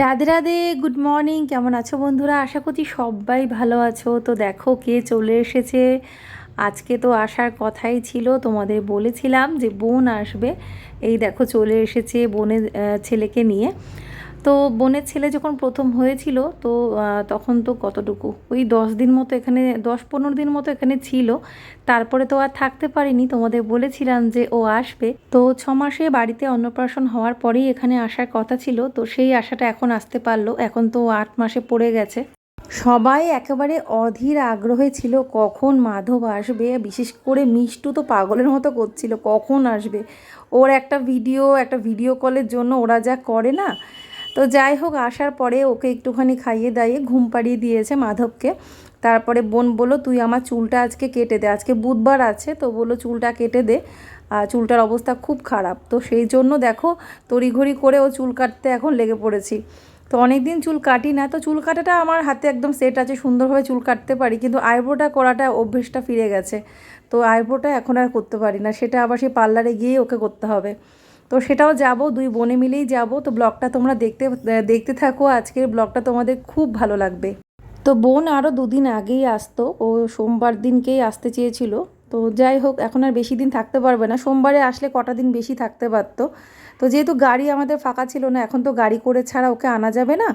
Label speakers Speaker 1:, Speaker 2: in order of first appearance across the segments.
Speaker 1: Radhe Radhe good morning কেমন আছো বন্ধুরা? আশা করছি সবাই ভালো আছো। তো দেখো কে চলে এসেছে। আজকে তো আসার কথাই ছিল, তোমাদের বলেছিলাম যে বোন আসবে। এই দেখো চলে এসেছে বোনের ছেলেকে নিয়ে। তো বোনের ছেলে যখন প্রথম হয়েছিল, তো তখন তো কতটুকু? ওই দশ দিন মতো এখানে, দশ পনেরো দিন মতো এখানে ছিল। তারপরে তো আর থাকতে পারিনি। তোমাদের বলেছিলাম যে ও আসবে। তো ছ মাসে বাড়িতে অন্নপ্রাশন হওয়ার পরেই এখানে আসার কথা ছিল। তো সেই আশাটা এখন আসতে পারল। এখন তো আট মাসে পড়ে গেছে। সবাই একেবারে অধীর আগ্রহে ছিল, কখন মাধব আসবে? বিশেষ করে মিষ্টু তো পাগলের মতো করছিল, কখন আসবে? ওর একটা ভিডিও একটা ভিডিও কলের জন্য ওরা যা করে না তো যাই হোক, আসার পরে ওকে একটুখানি খাইয়ে দাইয়ে ঘুম পাড়িয়ে দিয়েছে মাধবকে। তারপরে বোন বলল, তুই আমার চুলটা আজকে কেটে দে। আজকে বুধবার আছে, তো বলল, চুলটা কেটে দে। আর চুলটার অবস্থা খুব খারাপ। তো সেই জন্য দেখো, তড়িঘড়ি করে ও চুল কাটতে এখন লেগে পড়েছি। তো অনেক দিন চুল কাটি না, তো চুল কাটাটা আমার হাতে একদম সেট আছে, সুন্দরভাবে চুল কাটতে পারি, কিন্তু আইব্রোটা করাটা অভ্যেসটা ফিরে গেছে। তো আইব্রোটা এখন আর করতে পারি না, সেটা আবার সেই পার্লারে গিয়েই ওকে করতে হবে। তো সেটাও যাব, দুই বোনে মিলেই যাব। তো ব্লগটা তোমরা দেখতে দেখতে থাকো, আজকের ব্লগটা তোমাদের খুব ভালো লাগবে। তো বোন আরও দুদিন আগেই আসতো, ও সোমবার দিনকেই আসতে চেয়েছিল। তো যাই হোক, এখন আর বেশি দিন থাকতে পারবে না। সোমবারে আসলে কটা দিন বেশি থাকতে পারতো। তো যেহেতু গাড়ি আমাদের ফাঁকা ছিল না, এখন তো গাড়ি করে ছাড়া ওকে আনা যাবে না।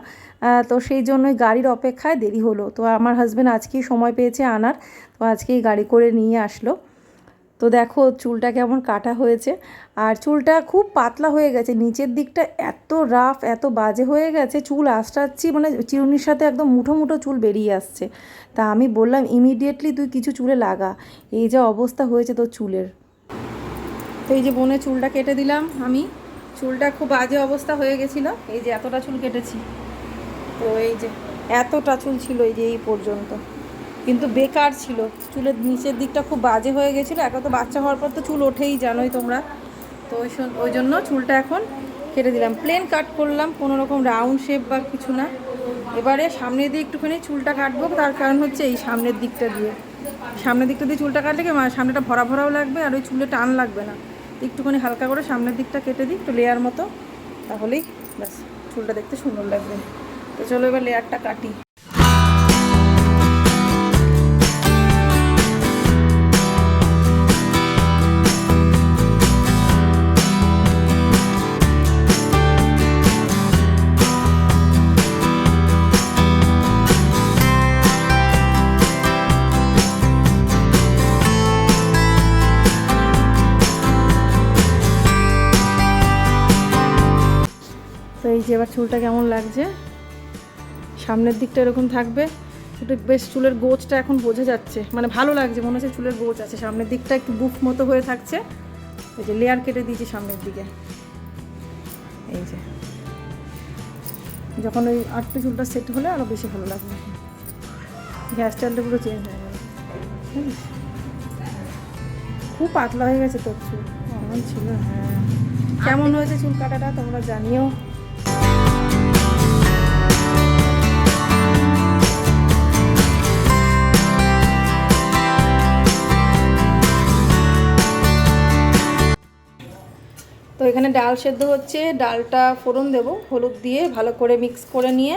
Speaker 1: তো সেই জন্যই গাড়ির অপেক্ষায় দেরি হলো। তো আমার হাজব্যান্ড আজকেই সময় পেয়েছে আনার। তো আজকেই গাড়ি করে নিয়ে আসলো। তো দেখো চুলটা কেমন কাটা হয়েছে। আর চুলটা খুব পাতলা হয়ে গেছে। নিচের দিকটা এত রাফ এত বাজে হয়ে গেছে। চুল আঁচড়াচ্ছি মানে চিরুনির সাথে একদম মুঠো মুঠো চুল বেরিয়ে আসছে। তা আমি বললাম ইমিডিয়েটলি তুই কিছু চুলে লাগা। এই যা অবস্থা হয়েছে তোর চুলের। তো এই যে বোনের চুলটা কেটে দিলাম আমি। চুলটা খুব বাজে অবস্থা হয়ে গেছিল। এই যে এতটা চুল কেটেছি। তো এই যে এতটা চুল ছিল এই যে এই পর্যন্ত। কিন্তু বেকার ছিল। চুলের নিচের দিকটা খুব বাজে হয়ে গেছিল। এখন তো বাচ্চা হওয়ার পর তো চুল ওঠেই, জানোই তোমরা। তো ওই ওই জন্য চুলটা এখন কেটে দিলাম। প্লেন কাট করলাম, কোনো রকম রাউন্ড শেপ বা কিছু না। এবারে সামনের দিয়ে একটুখানি চুলটা কাটবো, তার কারণ হচ্ছে এই সামনের দিকটা দিয়ে। সামনের দিকটা দিয়ে চুলটা কাটলে কি মা- সামনেটা ভরা ভরাও লাগবে আর ওই চুলে টান লাগবে না। একটুখানি হালকা করে সামনের দিকটা কেটে দিই, একটু লেয়ার মতো। তাহলেই ব্যাস, চুলটা দেখতে সুন্দর লাগবে। তো চলো এবার লেয়ারটা কাটি। এই যে এবার চুলটা কেমন লাগছে? সামনের দিকটা এরকম থাকবে। একটু বেশ চুলের গোছটা এখন বোঝা যাচ্ছে। মানে ভালো লাগছে, মনে হচ্ছে চুলের গোছ আছে। সামনের দিকটা একটু বুফ মতো হয়ে থাকছে। এই যে লেয়ার কেটে দিয়েছি সামনের দিকে। এই যে। যখন ওই আটটু চুলটা সেট হলে আরও বেশি ভালো লাগবে। গ্যাস স্টাইলটা পুরো চেঞ্জ হয়ে গেল। খুব পাতলা হয়ে গেছে তোর চুল। ছিল? হ্যাঁ। কেমন হয়েছে চুল কাটাটা তোমরা জানিও। এখানে ডাল সেদ্ধ হচ্ছে, ডালটা ফোড়ন দেবো, হলুদ দিয়ে ভালো করে মিক্স করে নিয়ে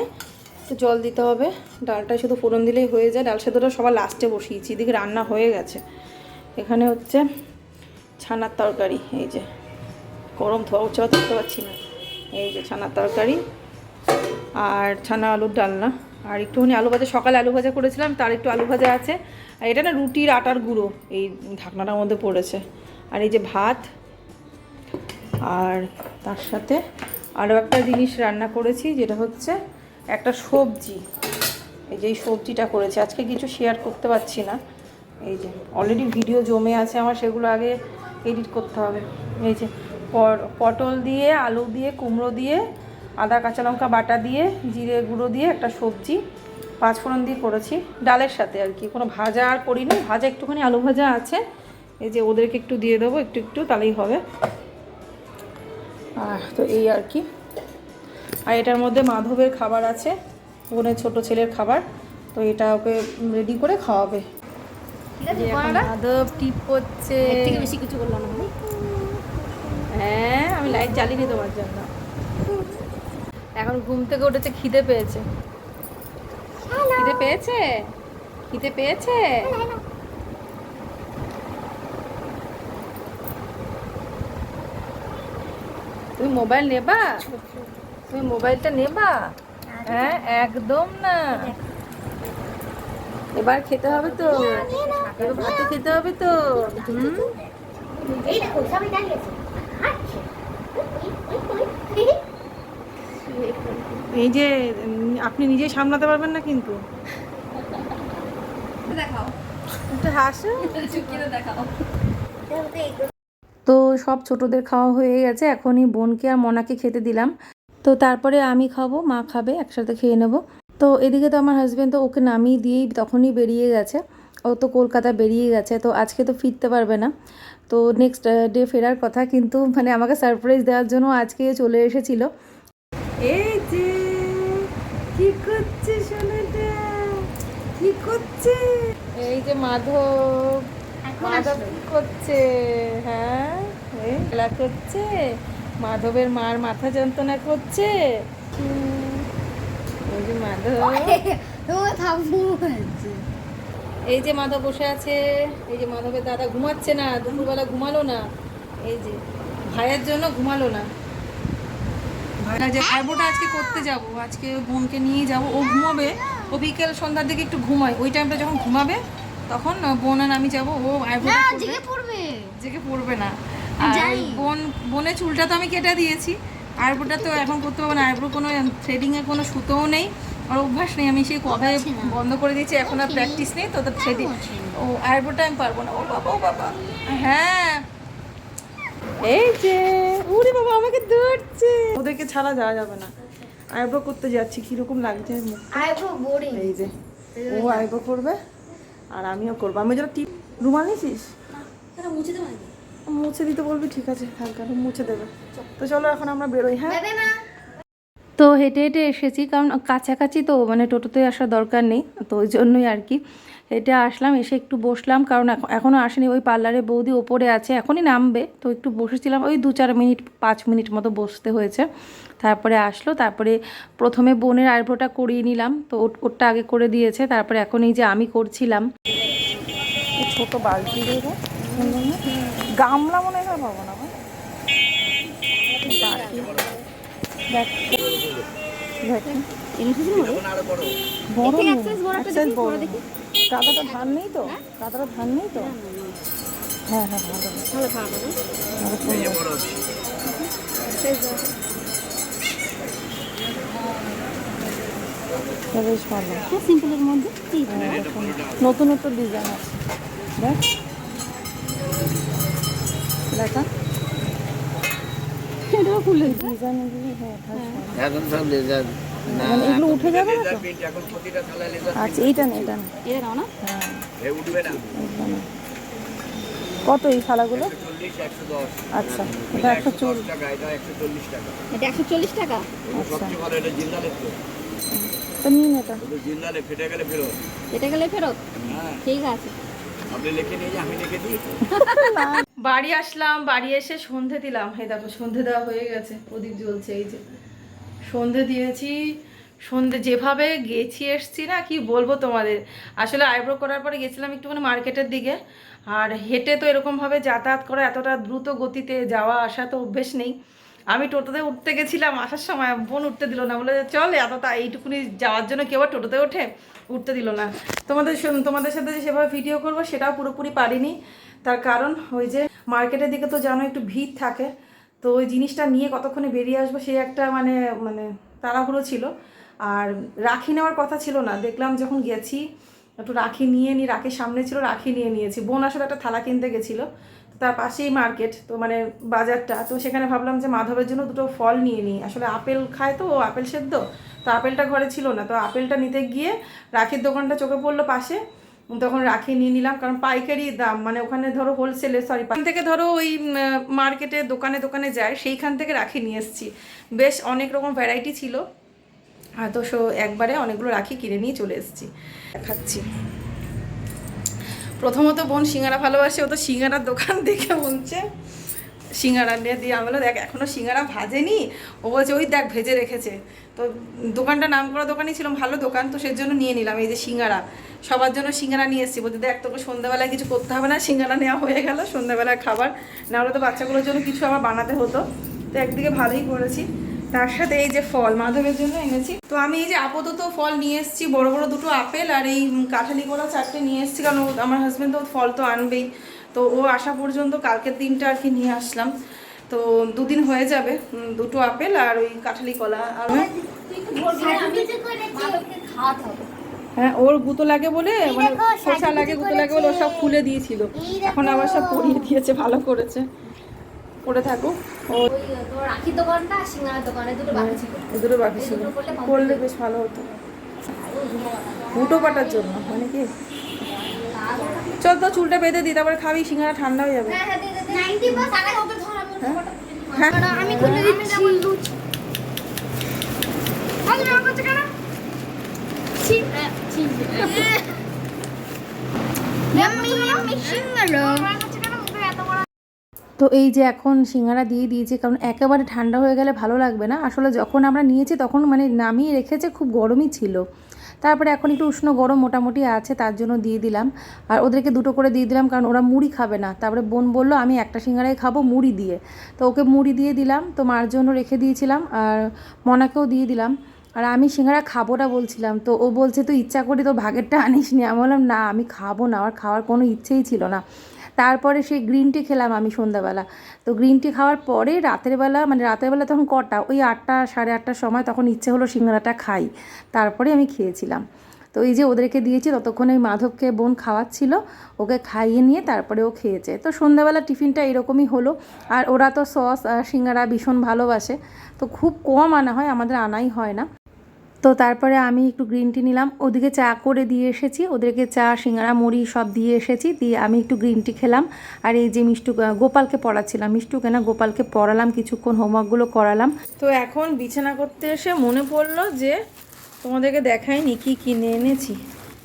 Speaker 1: একটু জল দিতে হবে। ডালটা শুধু ফোড়ন দিলেই হয়ে যায়। ডাল সেদ্ধটা সবার লাস্টে বসিয়েছি, এদিকে রান্না হয়ে গেছে। এখানে হচ্ছে ছানার তরকারি, এই যে গরম ধোয়া উচ্চাও থাকতে পারছি না। এই যে ছানার তরকারি আর ছানা আলুর ডালনা। আর একটুখানি আলু ভাজা, সকালে আলু ভাজা করেছিলাম, তার একটু আলু ভাজা আছে। আর এটা না রুটির আটার গুঁড়ো, এই ঢাকনাটার মধ্যে পড়েছে। আর এই যে ভাত আর তার সাথে আরও একটা জিনিস রান্না করেছি, যেটা হচ্ছে একটা সবজি। এই যে সবজিটা করেছি। আজকে কিছু শেয়ার করতে পারছি না। এই যে অলরেডি ভিডিও জমে আছে আমার, সেগুলো আগে এডিট করতে হবে। এই যে পটল দিয়ে, আলু দিয়ে, কুমড়ো দিয়ে, আদা, কাঁচা লঙ্কা বাটা দিয়ে, জিরে গুঁড়ো দিয়ে একটা সবজি পাঁচফোড়ন দিয়ে করেছি। ডালের সাথে আর কি। কোনো ভাজা আর করিনি। ভাজা একটুখানি আলু ভাজা আছে। এই যে ওদেরকে একটু দিয়ে দেবো, একটু একটু, তাহলেই হবে। তো এই আর কি। আর এটার মধ্যে মাধবের খাবার আছে বোনের ছোট ছেলের খাবার তো এটা ওকে রেডি করে খাওয়াবে। মাধব টিপ করছে।
Speaker 2: এর থেকে বেশি কিছু করলাম না
Speaker 1: হ্যাঁ আমি লাইট জ্বালিনি তোমার জন্য। এখন ঘুম থেকে উঠেছে খিদে পেয়েছে। খিদে পেয়েছে? খিদে পেয়েছে? তুমি মোবাইল নেবা? তুমি মোবাইলটা নেবা? হ্যাঁ একদম না। এবার খেতে হবে তো। এবার ভাতে খেতে হবে তো। হুম?
Speaker 2: এই
Speaker 3: যে আপনি নিজে সামলাতে পারবেন না কিন্তু।
Speaker 1: দেখাও।
Speaker 3: একটু হাসো।
Speaker 1: দেখাও।
Speaker 2: দেখো তো
Speaker 1: সব ছোটদের খাওয়া হয়ে গেছে এখনই বোনকে আর মনাকে খেতে দিলাম। তো তারপরে আমি খাব মা খাবে একসাথে খেয়ে নেব। তো এদিকে তো আমার হাজব্যান্ড তো ওকে নামিয়ে দিয়েই তখনই বেরিয়ে গেছে। ও তো কলকাতা বেরিয়ে গেছে তো আজকে তো ফিরতে পারবে না। তো নেক্সট ডে ফেরার কথা কিন্তু মানে আমাকে সারপ্রাইজ দেওয়ার জন্য আজকে চলে এসেছিল।
Speaker 3: এই যে কি করছে সোনাটা কি করছে
Speaker 1: এই যে মাধব। করছে হ্যাঁ? খেলা করছে মাধবের মার মাথা যন্ত্রণা করছে। এই যে মাধব। এই যে মাধব বসে আছে এই যে মাধবের দাদা ঘুমাচ্ছে না দুপুরবেলা ঘুমালো না। এই যে ভাইয়ের জন্য ঘুমালো না। ভাইরা যে আইব্রোটা আজকে করতে যাব আজকে বোনকে নিয়ে যাব। ও ঘুমাবে ও বিকেল সন্ধ্যার দিকে একটু ঘুমায়। ওই টাইমটা যখন ঘুমাবে তখন বোন আর আমি যাব ও করবে
Speaker 2: জেগে পড়বে।
Speaker 1: জেগে পড়বে না। আর বোন বোনের চুলটা তো আমি কেটে দিয়েছি। আইব্রোটা তো এখন করতে পারব না। আইব্রো কোনো থ্রেডিংয়ের কোনো সুতোও নেই। আর অভ্যাস নেই। আমি সেই কবে বন্ধ করে দিয়েছি এখন আর প্র্যাকটিস নেই তো থ্রেডিং। ও আইব্রোটা আমি পারব না। ও বাবা ও বাবা। হ্যাঁ। এই যে উরে বাবা আমাকে ধরছে।
Speaker 3: ওদেরকে ছাড়া যাওয়া যাবে না। আইব্রো করতে যাচ্ছি কীরকম লাগছে
Speaker 2: আইব্রো বোরিং
Speaker 3: এই যে ও আইব্রো করবে? আর আমিও করব। আমি যেন টিপ রুমাল নিছিস
Speaker 2: মুছে দেবো
Speaker 3: মুছে দিতে বলবি ঠিক আছে একটু মুছে দেবে। তো চলো এখন আমরা বেরোই হ্যাঁ?
Speaker 1: তো হেঁটে হেঁটে এসেছি, কারণ কাছাকাছি তো মানে টোটোতে আসার দরকার নেই, তো ওই জন্যই আর কি। হেঁটে আসলাম, এসে একটু বসলাম, কারণ এখন- এখনও আসেনি, ওই পার্লারে বৌদি ওপরে আছে, এখনই নামবে, তো একটু বসেছিলাম, ওই দু চার মিনিট, পাঁচ মিনিট মতো বসতে হয়েছে। তারপরে আসলো, তারপরে প্রথমে বোনের আইব্রোটা করিয়ে নিলাম, তো ওর- ওরটা আগে করে দিয়েছে, তারপরে এখন এই যে আমি করছিলাম।
Speaker 3: ছোটো বালতি গামলা মনে হয় পাবো না কাদাটা ধান নেই তো? কাদাটা ধান নেই তো? হ্যাঁ হ্যাঁ ভালো
Speaker 2: ভালো হবে।
Speaker 3: ভালো বেশ ভালো।
Speaker 2: হ্যাঁ সিম্পলের মধ্যে
Speaker 3: হ্যাঁ, নতুন নতুন ডিজাইন আছে। দেখ। দেখা। হ্যাঁ।
Speaker 4: এখন সব লেজার
Speaker 3: মানে এগুলো উঠে যাবে না আচ্ছা এইটা না এটা না
Speaker 2: এটা না?
Speaker 3: হ্যাঁ
Speaker 4: উঠবে না।
Speaker 3: কত এই
Speaker 4: চল্লিশ
Speaker 3: আচ্ছা এটা একশো চুল
Speaker 4: টাকা এটা একশো চল্লিশ টাকা।
Speaker 2: এটা একশো চল্লিশ টাকা?
Speaker 4: সবচেয়ে ভালো এটা জিন্দালে তো
Speaker 3: তো নিন এটা।
Speaker 4: জিন্দালে ফেটে গেলে ফেরত।
Speaker 2: এটা গেলে ফেরত?
Speaker 4: হ্যাঁ।
Speaker 2: ঠিক আছে।
Speaker 4: আপনি লিখে নিয়ে আমি লিখে দিই।
Speaker 1: বাড়ি আসলাম, বাড়ি এসে সন্ধে দিলাম। এই দেখো, সন্ধে দেওয়া হয়ে গেছে, প্রদীপ জ্বলছে, এই যে। সন্ধে দিয়েছি, সন্ধে যেভাবে গেছি, এসছি না, কি বলব তোমাদের? আসলে আইব্রো করার পরে গেছিলাম একটুখানি মার্কেটের দিকে, আর হেঁটে তো এরকমভাবে যাতায়াত করা এতটা দ্রুত গতিতে যাওয়া আসা তো অভ্যেস নেই। আমি টোটোতে উঠতে গেছিলাম আসার সময়, বোন উঠতে দিল না, বলে চল এতটা এইটুকুনি যাওয়ার জন্য কেউ আর টোটোতে ওঠে? উঠতে দিল না। তোমাদের তোমাদের সাথে যে সেভাবে ভিডিও করব, সেটাও পুরোপুরি পারিনি। তার কারণ ওই যে মার্কেটের দিকে তো জানো একটু ভিড় থাকে, তো ওই জিনিসটা নিয়ে কতক্ষণে বেরিয়ে আসব সেই একটা মানে মানে তাড়াহুড়ো ছিল। আর রাখি নেওয়ার কথা ছিল না, দেখলাম যখন গেছি, একটু রাখি নিয়ে নিই রাখির সামনে ছিল, রাখি নিয়ে নিয়েছি। বোন আসলে একটা থালা কিনতে গেছিল তার পাশেই মার্কেট তো মানে বাজারটা, তো সেখানে ভাবলাম যে মাধবের জন্য দুটো ফল নিয়ে নিই। আসলে আপেল খায় তো, ও আপেল সেদ্ধ, তো আপেলটা ঘরে ছিল না, তো আপেলটা নিতে গিয়ে রাখির দোকানটা চোখে পড়ল পাশে তখন রাখি নিয়ে নিলাম, কারণ পাইকারি দাম মানে ওখানে ধরো হোলসেলে সরি থেকে ধরো ওই মার্কেটে দোকানে দোকানে যায়, সেইখান থেকে রাখি নিয়ে এসেছি। বেশ অনেক রকম ভ্যারাইটি ছিল। তো সো একবারে অনেকগুলো রাখি কিনে নিয়ে চলে এসেছি। দেখাচ্ছি। প্রথমত বোন সিঙ্গারা ভালোবাসে, ও তো সিঙ্গারার দোকান দেখে বলছে। সিঙ্গারা নিয়ে দিয়ে আমি দেখ, এখনও সিঙ্গারা ভাজেনি। ও বলছে, ওই দেখ, ভেজে রেখেছে। তো দোকানটা নাম করা দোকানই ছিল, ভালো দোকান, তো সেই জন্য নিয়ে নিলাম এই যে সিঙ্গারা। সবার জন্য সিঙ্গারা নিয়ে এসেছি বলতে দেখ, তোকে সন্ধ্যাবেলায় কিছু করতে হবে না, সিঙ্গারা নেওয়া হয়ে গেল, সন্ধ্যাবেলার খাবার। না হলে তো বাচ্চাগুলোর জন্য কিছু আবার বানাতে হতো। তো একদিকে ভালোই করেছি। তার সাথে এই যে ফল, মাধবের জন্য এনেছি। তো আমি এই যে আপাতত ফল নিয়ে এসেছি, বড় বড় দুটো আপেল আর এই কাঁঠালি কলা চারটে নিয়ে এসেছি, কারণ আমার হাজব্যান্ড তো ফল তো আনবেই। তো ও আসা পর্যন্ত কালকের দিনটা আর কি নিয়ে আসলাম। তো দুদিন হয়ে যাবে দুটো আপেল আর ওই কাঁঠালি কলা। আর। হ্যাঁ ওর গুঁতো লাগে বলে মানে খোসা লাগে গুঁতো লাগে বলে ও সব। খুলে দিয়েছিল। এখন আবার সব পরিয়ে দিয়েছে ভালো করেছে। পরে থাকুক ও
Speaker 3: দোকানটা দোকানে দুটো বাকি ছিল।
Speaker 1: দুটো বাকি ছিল।
Speaker 3: করলে
Speaker 1: বেশ ভালো হতো। ফুটো পাটার জন্য মানে কি? চল তো চুলটা বেঁধে দিই তারপরে খাবি সিঙ্গারা ঠান্ডা হয়ে যাবে। হ্যাঁ
Speaker 3: আমি খুলে দিচ্ছি
Speaker 5: তো এই যে এখন সিঙ্গারা দিয়ে দিয়েছি কারণ একেবারে ঠান্ডা হয়ে গেলে ভালো লাগবে না। আসলে যখন আমরা নিয়েছি তখন মানে নামিয়ে রেখেছে খুব গরমই ছিল। তারপরে এখন একটু উষ্ণ গরম মোটামুটি আছে, তার জন্য দিয়ে দিলাম। আর ওদেরকে দুটো করে দিয়ে দিলাম, কারণ ওরা মুড়ি খাবে না। তারপরে বোন বলল, আমি একটা সিঙ্গারাই খাব মুড়ি দিয়ে। তো ওকে মুড়ি দিয়ে দিলাম, তো মার জন্য রেখে দিয়েছিলাম, আর মনাকেও দিয়ে দিলাম। আর আমি সিঙ্গারা খাব না বলছিলাম, তো ও বলছে, তুই ইচ্ছা করি তো ভাগেরটা আনিস নি আমি বললাম, না, আমি খাব না। আমার খাওয়ার কোনো ইচ্ছেই ছিল না। তারপরে সেই গ্রিন টি খেলাম আমি সন্ধ্যাবেলা। তো গ্রিন টি খাওয়ার পরে রাতের বেলা মানে রাতের বেলা তখন কটা? ওই আটটা, সাড়ে আটটার সময় তখন ইচ্ছে হলো সিঙ্গারাটা খাই। তারপরে আমি খেয়েছিলাম। তো এই যে ওদেরকে দিয়েছি, ততক্ষণে ওই মাধবকে বোন খাওয়াচ্ছিল, ওকে খাইয়ে নিয়ে তারপরে ও খেয়েছে। তো সন্ধ্যাবেলা টিফিনটা এরকমই হলো। আর ওরা তো সস আর সিঙ্গারা ভীষণ ভালোবাসে। তো খুব কম আনা হয়, আমাদের আনাই হয় না। তো তারপরে আমি একটু গ্রিন টি নিলাম। ওদিকে চা করে দিয়ে এসেছি। ওদেরকে চা, সিঙ্গারা, মুড়ি সব দিয়ে এসেছি। দিয়ে আমি একটু গ্রিন টি খেলাম। আর এই যে মিষ্টু গোপালকে পড়াচ্ছিলাম। মিষ্টুকে না গোপালকে পড়ালাম, কিছুক্ষণ হোমওয়ার্কগুলো করালাম।
Speaker 1: তো এখন বিছানা করতে এসে মনে পড়ল যে তোমাদেরকে দেখাইনি কি কিনে এনেছি।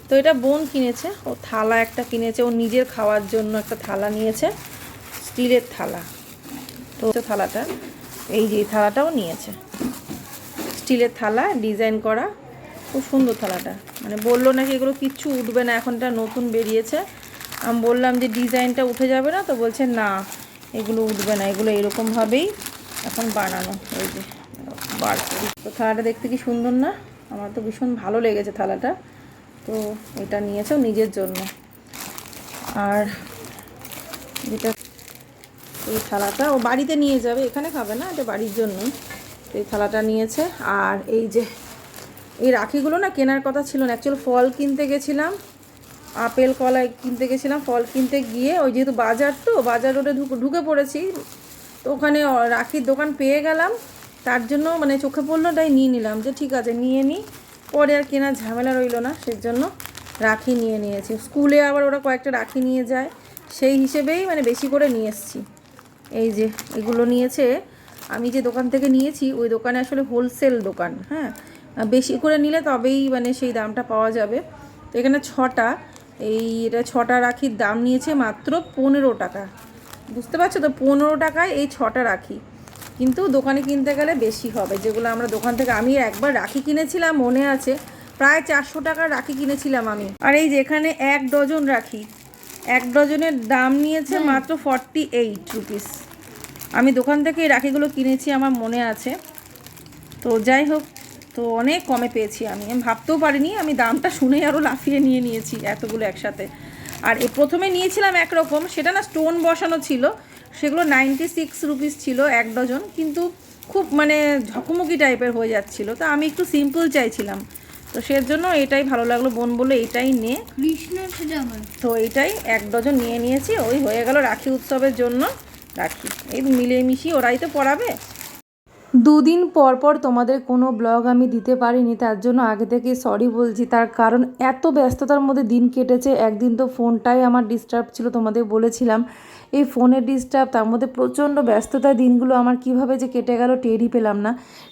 Speaker 1: তো এটা বোন কিনেছে। ও থালা একটা কিনেছে। ও নিজের খাওয়ার জন্য একটা থালা নিয়েছে। স্টিলের থালা। তো থালাটা, এই যে থালাটাও নিয়েছে। স্টিলের থালা ডিজাইন করা। খুব সুন্দর থালাটা। মানে বলল নাকি এগুলো কিচ্ছু উঠবে না, এখনটা নতুন বেরিয়েছে। আমি বললাম যে ডিজাইনটা উঠে যাবে না? তো বলছে, না, এগুলো উঠবে না, এগুলো এরকমভাবেই এখন বানানো। এই যে তো থালাটা দেখতে কি সুন্দর না? আমার তো ভীষণ ভালো লেগেছে থালাটা। তো এটা নিয়েছেও নিজের জন্য। আর যেটা এই থালাটা ও বাড়িতে নিয়ে যাবে। এখানে খাবে না? এটা বাড়ির জন্য তো এই থালাটা নিয়েছে। আর এই যে এই রাখিগুলো না কেনার কথা ছিল না। অ্যাকচুয়ালি ফল কিনতে গেছিলাম, আপেল কলা কিনতে গেছিলাম, ফল কিনতে গিয়ে ওই যেহেতু বাজার তো, বাজার রোডে ঢুকে ঢুকে পড়েছি। তো ওখানে রাখির দোকান পেয়ে গেলাম। তার জন্য মানে চোখে পড়ল, তাই নিয়ে নিলাম। যে ঠিক আছে, নিয়ে নিই পরে আর কেনার ঝামেলা রইল না সেই জন্য রাখি নিয়ে নিয়েছি। স্কুলে আবার ওরা কয়েকটা রাখি নিয়ে যায়। সেই হিসেবেই মানে বেশি করে নিয়ে এসেছি। এই যে এগুলো নিয়েছে। আমি যে দোকান থেকে নিয়েছি ওই দোকানে আসলে হোলসেল দোকান হ্যাঁ? বেশি করে নিলে তবেই মানে সেই দামটা পাওয়া যাবে। তো এখানে ছটা এই এটা ছটা রাখির দাম নিয়েছে মাত্র পনেরো টাকা। বুঝতে পারছ তো? পনেরো টাকায় এই ছটা রাখি। কিন্তু দোকানে কিনতে গেলে বেশি হবে। যেগুলো আমরা দোকান থেকে আমি একবার রাখি কিনেছিলাম মনে আছে প্রায় চারশো টাকার রাখি কিনেছিলাম আমি। আর এই যেখানে এক ডজন রাখি এক ডজনের দাম নিয়েছে মাত্র ফর্টি এইট রুপিস আমি দোকান থেকে এই রাখিগুলো কিনেছি আমার মনে আছে। তো যাই হোক তো অনেক কমে পেয়েছি আমি। আমি ভাবতেও পারিনি আমি দামটা শুনেই আরও লাফিয়ে নিয়ে নিয়েছি এতগুলো একসাথে। আর এ প্রথমে নিয়েছিলাম একরকম সেটা না স্টোন বসানো ছিল। সেগুলো নাইনটি সিক্স রুপিস ছিল এক ডজন কিন্তু খুব মানে ঝকমকি টাইপের হয়ে যাচ্ছিল। তো আমি একটু সিম্পল চাইছিলাম। তো সেজন্য এটাই ভালো লাগল বোন বলল এটাই নে। তো এটাই এক ডজন নিয়ে নিয়েছি ওই হয়ে গেল রাখি উৎসবের জন্য। রাখি। এই মিলিয়ে ওরাই তো পড়াবে।
Speaker 5: দুদিন পর পর তোমাদের কোনো ব্লগ আমি দিতে পারিনি, তার জন্য আগে থেকে সরি বলছি। তার কারণ এত ব্যস্ততার মধ্যে দিন কেটেছে, একদিন তো ফোনটাই আমার ডিস্টার্ব ছিল, তোমাদের বলেছিলাম। এই ফোনের ডিস্টার্ব তার মধ্যে প্রচণ্ড ব্যস্ততার দিনগুলো আমার কীভাবে যে কেটে গেল টেরই পেলাম না।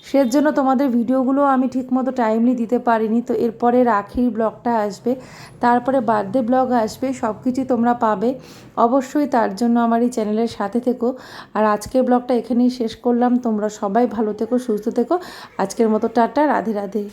Speaker 5: সের জন্য তোমাদের ভিডিওগুলো আমি ঠিকমতো টাইমলি দিতে পারিনি। তো এরপরে রাখির ব্লগটা আসবে, তারপরে বার্থডে ব্লগ আসবে সব কিছুই তোমরা পাবে।
Speaker 1: অবশ্যই তার জন্য আমার এই চ্যানেলের সাথে থেকো। আর আজকের ব্লগটা এখানেই শেষ করলাম। তোমরা সবাই ভালো থেকো, সুস্থ থেকো। আজকের মতো টাটা, রাধে রাধে।